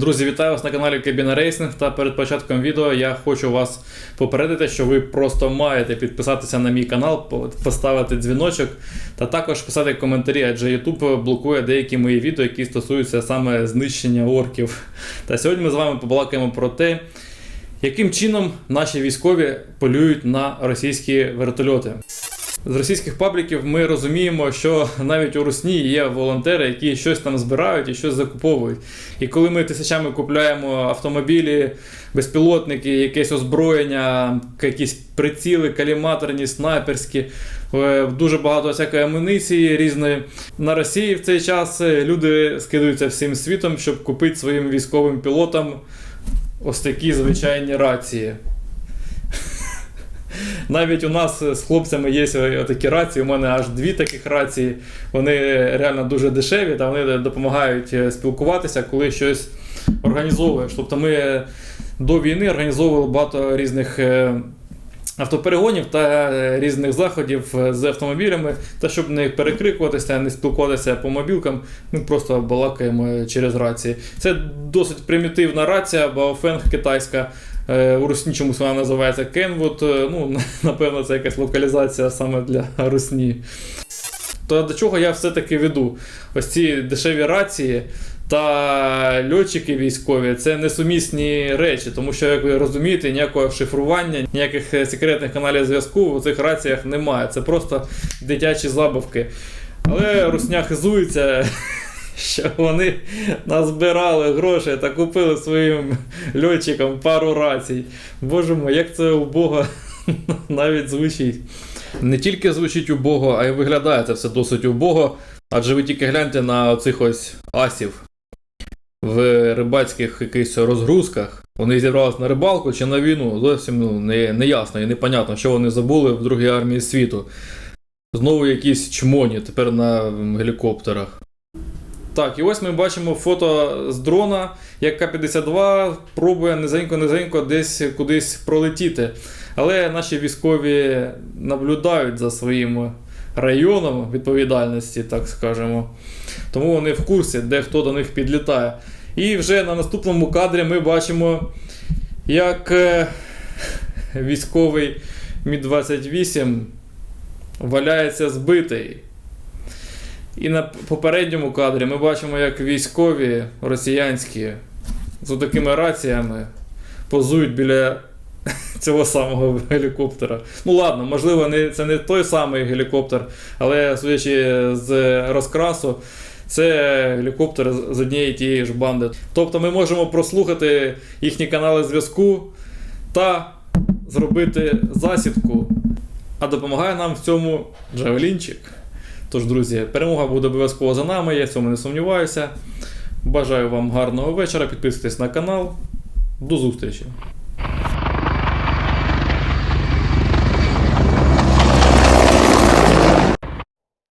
Друзі, вітаю вас на каналі Кабіна Рейсинг. Та перед початком відео я хочу вас попередити, що ви просто маєте підписатися на мій канал, поставити дзвіночок та також писати коментарі, адже YouTube блокує деякі мої відео, які стосуються саме знищення орків. Та сьогодні ми з вами побалакаємо про те, яким чином наші військові полюють на російські вертольоти. З російських пабліків ми розуміємо, що навіть у Русні є волонтери, які щось там збирають і щось закуповують. І коли ми тисячами купляємо автомобілі, безпілотники, якесь озброєння, якісь приціли, каліматорні, снайперські, е, дуже багато всякої амуніції різної. На Росії в цей час е, люди скидаються всім світом, щоб купити своїм військовим пілотам ось такі звичайні рації. Навіть у нас з хлопцями є такі рації. У мене аж дві таких рації. Вони реально дуже дешеві, та вони допомагають е, спілкуватися, коли щось організовуєш. Тобто ми до війни організовували багато різних. Е, Автоперегонів та е, різних заходів е, з автомобілями, та щоб не перекрикуватися, не спілкуватися по мобілкам, ми просто балакаємо через рації. Це досить примітивна рація, Baofeng китайська. Е, У русні чомусь вона називається. Е, Ну, напевно, це якась локалізація саме для русні. То до чого я все-таки веду? Ось ці дешеві рації та льотчики військові це несумісні речі, тому що, як ви розумієте, ніякого шифрування, ніяких е, секретних каналів зв'язку в цих раціях немає. Це просто дитячі забавки. Але русня хизується, що вони назбирали грошей та купили своїм льотчикам пару рацій. Боже мой, як це убого навіть звучить. Не тільки звучить убого, а й виглядає це все досить убого. Адже ви тільки гляньте на цих ось асів в рибацьких якихось розгрузках. Вони зібралися на рибалку чи на війну. Зовсім ну, не, не ясно і непонятно, що вони забули в другій армії світу. Знову якісь чмоні тепер на гелікоптерах. Так, і ось ми бачимо фото з дрона, як К-52 пробує низенько-низенько десь кудись пролетіти. Але наші військові наблюдають за своїм районом відповідальності, так скажемо. Тому вони в курсі, де хто до них підлітає. І вже на наступному кадрі ми бачимо, як е, військовий Мі-28 валяється збитий. І на попередньому кадрі ми бачимо, як військові росіянські з такими раціями позують біля цього самого гелікоптера. Ну ладно, можливо, не, це не той самий гелікоптер, але судячи з розкрасу, це гелікоптер з- однієї тієї ж банди. Тобто ми можемо прослухати їхні канали зв'язку та зробити засідку. А допомагає нам в цьому Джавелінчик. Тож, друзі, перемога буде обов'язково за нами, я в цьому не сумніваюся. Бажаю вам гарного вечора, підписуйтесь на канал. До зустрічі!